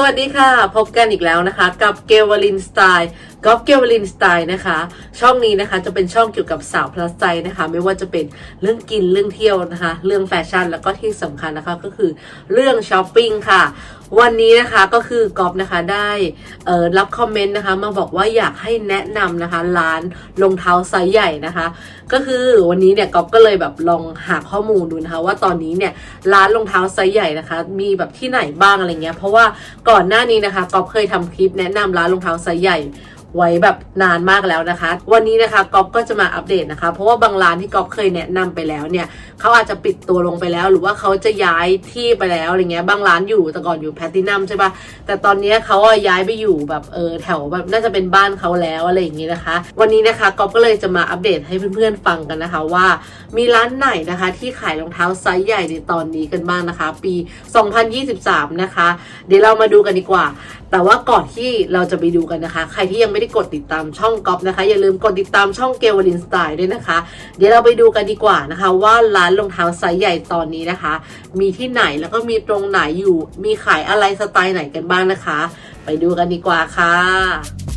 สวัสดีค่ะ พบกันอีกแล้วนะคะ กับเกลวลินสไตล์ กอล์ฟเกลวลินสไตล์นะคะ ช่องนี้นะคะจะเป็นช่องเกี่ยวกับสาวพลัสไซนะคะ ไม่ว่าจะเป็นเรื่องกินเรื่องเที่ยวนะคะ เรื่องแฟชั่นแล้วก็ที่สำคัญนะคะก็คือเรื่องช้อปปิ้งค่ะ วันนี้นะคะก็คือกอฟนะคะได้รับคอมเมนต์นะคะ มาบอกว่าอยากให้แนะนำนะคะร้านรองเท้าไซส์ใหญ่นะคะ ก็คือวันนี้เนี่ยกอฟก็เลยแบบลองหาข้อมูลดูนะคะว่าตอนนี้เนี่ยร้านรองเท้าไซส์ใหญ่นะคะ มีแบบที่ไหนบ้างอะไรเงี้ยเพราะว่าก่อนหน้านี้นะคะกอฟเคยทำคลิปแนะนำร้านรองเท้าไซส์ใหญ่ ไว้แบบนานมากแล้วนะคะ วันนี้นะคะก๊อฟก็จะมาอัปเดตนะคะ เพราะว่าบางร้านที่ก๊อฟเคยแนะนำไปแล้วเนี่ยเขาอาจจะปิดตัวลงไปแล้ว หรือว่าเขาจะย้ายที่ไปแล้วอะไรเงี้ยบางร้านอยู่แต่ก่อนอยู่แพลตินัมใช่ปะแต่ตอนนี้เขาอะย้ายไปอยู่แบบเออแถวแบบน่าจะเป็นบ้านเขาแล้วอะไรอย่างงี้นะคะ วันนี้นะคะก๊อฟก็เลยจะมาอัปเดตให้เพื่อนๆฟังกันนะคะว่า มีร้านไหนนะคะที่ขายรองเท้าไซส์ใหญ่ในตอนนี้กันบ้างนะคะ ปี 2023 นะคะ เดี๋ยวเรามาดูกันดีกว่าแต่ว่าก่อนที่เราจะไปดูกันนะคะ ใครที่ยังไม่ได้กดติดตามช่องก๊อฟนะคะ อย่าลืมกดติดตามช่องเกลวลินสไตล์ด้วยนะคะ เดี๋ยวเราไปดูกันดีกว่านะคะ ว่าร้านรองเท้าไซส์ใหญ่ตอนนี้นะคะ มีที่ไหนแล้วก็มีตรงไหนอยู่ มีขายอะไรสไตล์ไหนกันบ้างนะคะ ไปดูกันดีกว่าค่ะ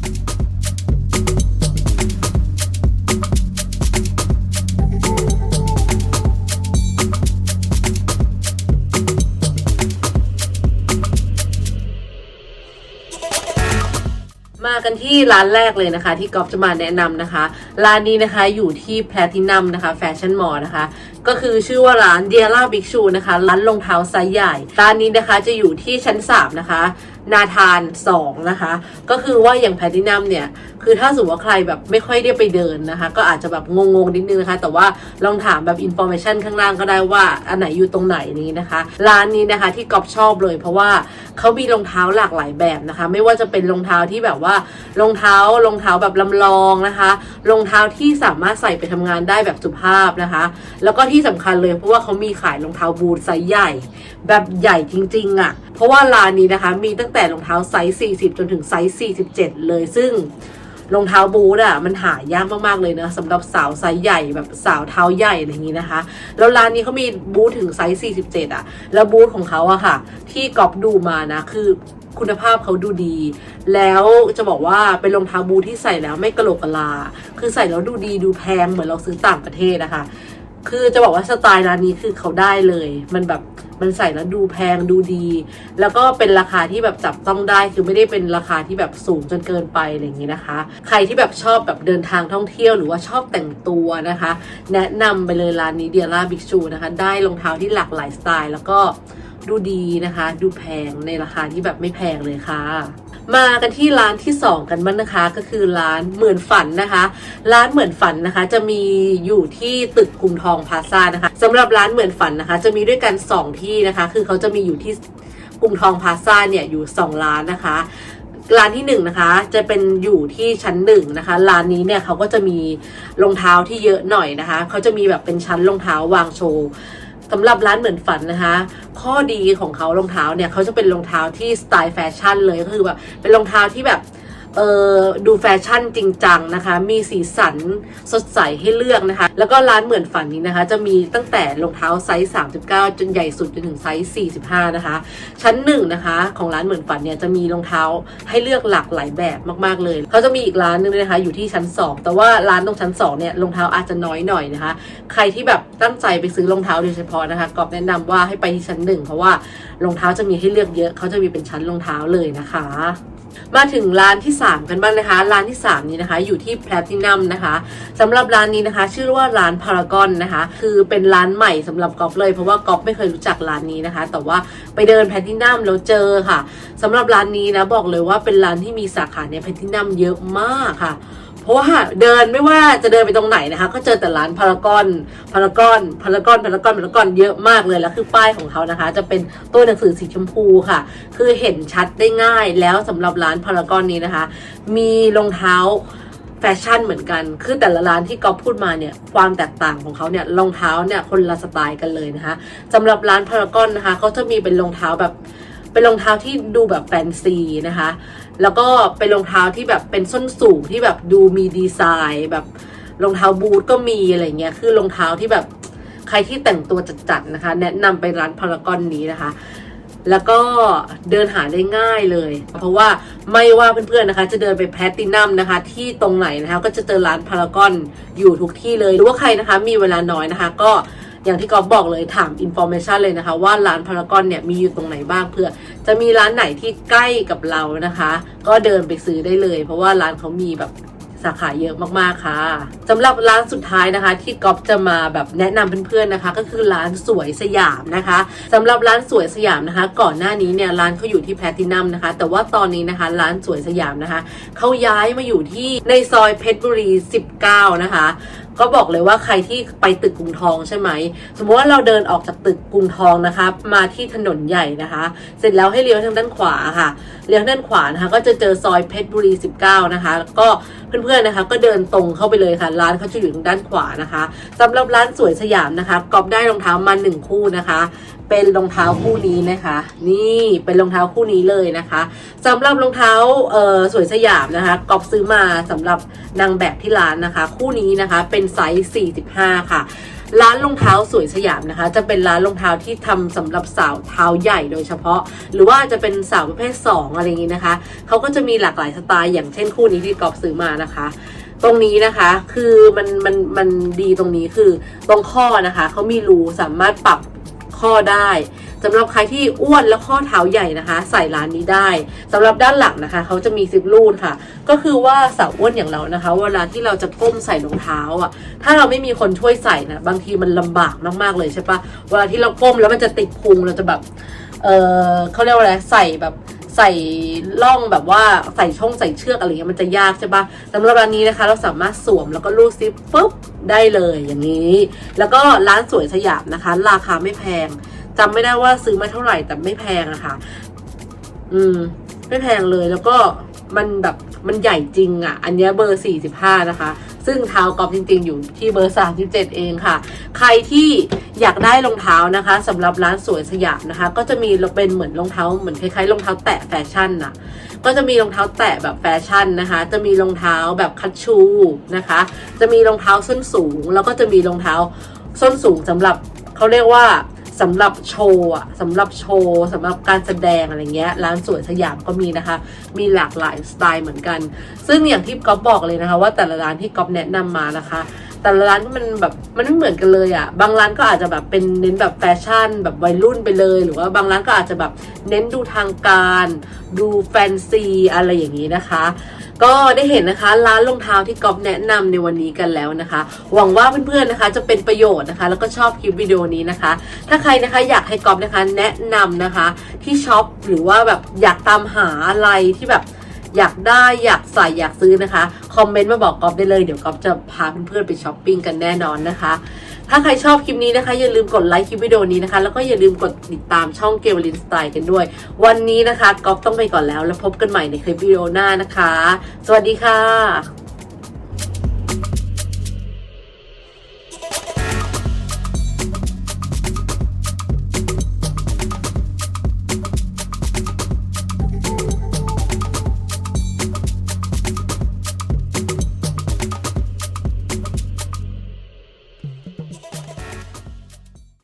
กันที่ร้านแรกเลยนะคะ ที่ก๊อฟจะมาแนะนำนะคะ ร้านนี้นะคะอยู่ที่แพลตินัมนะคะแฟชั่นมอลนะคะ ก็คือชื่อว่าร้านเดียร่าบิ๊กชูนะคะ ร้านรองเท้าไซส์ใหญ่ ร้านนี้นะคะจะอยู่ที่ชั้น 3 นะคะ นาธาน 2 นะคะ ก็คือว่าอย่างแพลตินัมเนี่ย คือถ้าสมมติว่าใครแบบไม่ค่อยได้ไปเดินนะคะ ก็อาจจะแบบงงๆนิดนึงนะคะ แต่ว่าลองถามแบบอินโฟ a t ชันข้างล่างก็ได้ว่าอันไหนอยู่ตรงไหนนี้นะคะ ร้านนี้นะคะที่ก๊อฟชอบเลย เพราะว่าเขามีรองเท้าหลากหลายแบบนะคะ ไม่ว่าจะเป็นรองเท้าที่แบบว่ารองเท้ารองเท้าแบบลำลองนะคะรองเท้าที่สามารถใส่ไปทำงานได้แบบสุภาพนะคะ แล้วก็ที่สำคัญเลยเพราะว่าเขามีขายรองเท้าบูทไซส์ใหญ่ แบบใหญ่จริงๆอะ่ะ เพราะว่าร้านนี้นะคะ มีตั้งแต่รองเท้าไซส์ 40 จนถึงไซส์ 47 เลยซึ่งรองเท้าบูทอะมันหายากมากๆเลยนะสำหรับสาวไซส์ใหญ่แบบสาวเท้าใหญ่อะไรอย่างนี้นะคะ แล้วร้านนี้เขามีบูทถึงไซส์ 47 อะ แล้วบูทของเขาอะค่ะ ที่กอบดูมานะคือคุณภาพเขาดูดี แล้วจะบอกว่าเป็นรองเท้าบูทที่ใส่แล้วไม่กระโหลกกะลา คือใส่แล้วดูดีดูแพงเหมือนเราซื้อต่างประเทศนะคะ คือจะบอกว่าสไตล์ร้านนี้คือเขาได้เลย มันแบบมันใส่แล้วดูแพงดูดี แล้วก็เป็นราคาที่แบบจับต้องได้คือไม่ได้เป็นราคาที่แบบสูงจนเกินไปอะไรอย่างนี้นะคะ ใครที่แบบชอบแบบเดินทางท่องเที่ยวหรือว่าชอบแต่งตัวนะคะ แนะนำไปเลยร้านนี้เดียร่าบิ๊กชูนะคะ ได้รองเท้าที่หลากหลายสไตล์ แล้วก็ดูดีนะคะ ดูแพงในราคาที่แบบไม่แพงเลยค่ะ มากันที่ร้านที่ 2 กันบ้างนะคะ ก็คือร้านเหมือนฝันนะคะ ร้านเหมือนฝันนะคะ จะมีอยู่ที่ตึกกรุงทองพาซ่านะคะสำหรับร้านเหมือนฝันนะคะ จะมีด้วยกัน 2 ที่นะคะ คือเขาจะมีอยู่ที่กรุงทองพาซ่าเนี่ยอยู่ 2 ร้านนะคะร้านที่หนึ่งนะคะจะเป็นอยู่ที่ชั้นหนึ่งนะคะร้านนี้เนี่ยเขาก็จะมีรองเท้าที่เยอะหน่อยนะคะเขาจะมีแบบเป็นชั้นรองเท้าวางโชว์ สำหรับร้านเหมือนฝันนะคะ ข้อดีของเขารองเท้าเนี่ยเขาจะเป็นรองเท้าที่สไตล์แฟชั่นเลยก็คือแบบเป็นรองเท้าที่แบบ เออดูแฟชั่นจริงจังนะคะ มีสีสันสดใสให้เลือกนะคะ แล้วก็ร้านเหมือนฝันนี้นะคะ จะมีตั้งแต่รองเท้าไซส์ 39 จนใหญ่สุดจนถึงไซส์ 45 นะคะ ชั้นหนึ่งนะคะ ของร้านเหมือนฝันเนี่ยจะมีรองเท้าให้เลือกหลากหลายแบบมากๆเลยเขาจะมีอีกร้านหนึงนะคะ อยู่ที่ชั้น 2 แต่ว่าร้านตรงชั้น 2 เนี่ยรองเท้าอาจจะน้อยหน่อยนะคะ ใครที่แบบตั้งใจไปซื้อรองเท้าโดยเฉพาะนะคะกอบแนะนำว่าให้ไปที่ชั้นหนึ่งเพราะว่ารองเท้าจะมีให้เลือกเยอะเขาจะมีเป็นชั้นรองเท้าเลยนะคะ มาถึงร้านที่ 3 กันบ้างนะคะ ร้านที่ 3 นี้นะคะ อยู่ที่แพลตินัมนะคะสำหรับร้านนี้นะคะ ชื่อว่าร้านพารากอนนะคะ คือเป็นร้านใหม่สำหรับกอฟเลยเพราะว่ากอฟไม่เคยรู้จักร้านนี้นะคะ แต่ว่าไปเดินแพลตินัมแล้วเจอค่ะสำหรับร้านนี้นะบอกเลยว่าเป็นร้านที่มีสาขาในแพลตินัมเยอะมากค่ะ เพราะว่าเดินไม่ว่าจะเดินไปตรงไหนนะคะ ก็เจอแต่ร้านพารากอนพารากอนพารากอนพารากอนพารากอนเยอะมากเลยแล้วคือป้ายของเขานะคะ จะเป็นตัวหนังสือสีชมพูค่ะ คือเห็นชัดได้ง่ายแล้วสำหรับร้านพารากอนนี้นะคะ มีรองเท้าแฟชั่นเหมือนกัน คือแต่ละร้านที่ก๊อฟพูดมาเนี่ย ความแตกต่างของเขาเนี่ย รองเท้าเนี่ยคนละสไตล์กันเลยนะคะสำหรับร้านพารากอนนะคะเขาจะมีเป็นรองเท้าแบบ เป็นรองเท้าที่ดูแบบแฟนซีนะคะ แล้วก็เป็นรองเท้าที่แบบเป็นส้นสูงที่แบบดูมีดีไซน์แบบรองเท้าบูทก็มีอะไรเงี้ย คือรองเท้าที่แบบใครที่แต่งตัวจัดๆนะคะ แนะนำไปร้านพารากอนนี้นะคะ แล้วก็เดินหาได้ง่ายเลย เพราะว่าไม่ว่าเพื่อนๆนะคะ จะเดินไปแพลตตินัมนะคะ ที่ตรงไหนนะคะ ก็จะเจอร้านพารากอนอยู่ทุกที่เลย หรือว่าใครนะคะ มีเวลาน้อยนะคะ ก็ อย่างที่กอฟบอกเลยถามอินโฟเมชันเลยนะคะ ว่าร้านพารากอนเนี่ยมีอยู่ตรงไหนบ้างเพื่อ จะมีร้านไหนที่ใกล้กับเรานะคะ ก็เดินไปซื้อได้เลย เพราะว่าร้านเขามีแบบสาขาเยอะมากๆค่ะสำหรับร้านสุดท้ายนะคะ ที่ก๊อฟจะมาแบบแนะนำเพื่อนๆนะคะ ก็คือร้านสวยสยามนะคะสำหรับร้านสวยสยามนะคะ ก่อนหน้านี้เนี่ยร้านเขาอยู่ที่แพลตินัมนะคะ แต่ว่าตอนนี้นะคะ ร้านสวยสยามนะคะเขาย้ายมาอยู่ที่ในซอยเพชรบุรี 19 นะคะ ก็บอกเลยว่าใครที่ไปตึกกรุงทองใช่ไหม สมมติว่าเราเดินออกจากตึกกรุงทองนะคะ มาที่ถนนใหญ่นะคะ เสร็จแล้วให้เลี้ยวทางด้านขวาค่ะ เลี้ยวด้านขวานะคะก็จะเจอซอยเพชรบุรี 19 นะคะ ก็ เพื่อนๆนะคะ ก็เดินตรงเข้าไปเลยค่ะ ร้านเขาจะอยู่ทางด้านขวานะคะสำหรับร้านสวยสยามนะคะกอบได้รองเท้ามาหนึ่งคู่นะคะ เป็นรองเท้าคู่นี้นะคะ นี่เป็นรองเท้าคู่นี้เลยนะคะสำหรับรองเท้าเอ่อสวยสยามนะคะกอบซื้อมาสำหรับนางแบบที่ร้านนะคะ คู่นี้นะคะเป็นไซส์45 ค่ะ ร้านรองเท้าสวยสยามนะคะ จะเป็นร้านรองเท้าที่ทำสำหรับสาวเท้าใหญ่โดยเฉพาะ หรือว่าจะเป็นสาวประเภท 2 อะไรอย่างนี้นะคะเขาก็จะมีหลากหลายสไตล์อย่างเช่นคู่นี้ที่กอบซื้อมานะคะตรงนี้นะคะคือมันมันมันดีตรงนี้คือตรงข้อนะคะเขามีรูสามารถปรับข้อได้ สำหรับใครที่อ้วนแล้วข้อเท้าใหญ่นะคะ ใส่ร้านนี้ได้สำหรับด้านหลังนะคะเขาจะมีซิปรูดค่ะ ก็คือว่าสาวอ้วนอย่างเรานะคะ เวลาที่เราจะก้มใส่รองเท้าอะ ถ้าเราไม่มีคนช่วยใส่นะบางทีมันลำบากมากๆเลยใช่ปะเวลาที่เราก้มแล้วมันจะติดพุงเราจะแบบเออเขาเรียกว่าอะไรใส่แบบใส่ล่องแบบว่าใส่ช่องใส่เชือกอะไรเงี้ยมันจะยากใช่ปะสำหรับร้านนี้นะคะ เราสามารถสวมแล้วก็รูดซิปปุ๊บได้เลยอย่างนี้ แล้วก็ร้านสวยสยามนะคะ ราคาไม่แพง จำไม่ได้ว่าซื้อมาเท่าไหร่แต่ไม่แพงอะค่ะ อืม ไม่แพงเลยแล้วก็มันแบบมันใหญ่จริงอะ่ะ อันนี้เบอร์45นะคะ ซึ่งเท้ากอล์ฟจริง ๆ อยู่ที่เบอร์37เองค่ะ ใครที่อยากได้รองเท้านะคะสำหรับร้านสวยสยามนะคะ ก็จะมีเป็นเหมือนรองเท้าเหมือนคล้ายๆรองเท้าแตะแฟชั่นน่ะ ก็จะมีรองเท้าแตะแบบแฟชั่นนะคะ จะมีรองเท้าแบบคัชชูนะคะ จะมีรองเท้าส้นสูง แล้วก็จะมีรองเท้าส้นสูงสำหรับเขาเรียกว่า สำหรับโชว์อะสำหรับโชว์สำหรับการแสดงอะไรเงี้ยร้านสวยสยามก็มีนะคะ มีหลากหลายสไตล์เหมือนกัน ซึ่งอย่างที่ก๊อฟบอกเลยนะคะ ว่าแต่ละร้านที่ก๊อฟแนะนำมานะคะ แต่ละร้านมันแบบมันไม่เหมือนกันเลยอะ่ะบางร้านก็อาจจะแบบเป็นเน้นแบบแฟชั่น แบบวัยรุ่นไปเลย หรือว่าบางร้านก็อาจจะแบบเน้นดูทางการ ดูแฟนซีอะไรอย่างนี้นะคะ ก็ได้เห็นนะคะร้านรองเท้าที่ก๊อฟแนะนำในวันนี้กันแล้วนะคะ หวังว่าเพื่อนๆนะคะ จะเป็นประโยชน์นะคะ แล้วก็ชอบคลิปวิดีโอนี้นะคะ ถ้าใครนะคะอยากให้ก๊อฟนะคะแนะนำนะคะ ที่ช็อปหรือว่าแบบอยากตามหาอะไรที่แบบ อยากได้อยากใส่อยากซื้อนะคะ คอมเมนต์มาบอกกอฟได้เลยเดี๋ยวกอฟจะพาเพื่อนๆไปช้อปปิ้งกันแน่นอนนะคะ ถ้าใครชอบคลิปนี้นะคะ อย่าลืมกดไลค์คลิปวิดีโอนี้นะคะ แล้วก็อย่าลืมกดติดตามช่องเกลลินสไตล์กันด้วย วันนี้นะคะกอฟต้องไปก่อนแล้วแล้วพบกันใหม่ในคลิปวิดีโอหน้านะคะ สวัสดีค่ะ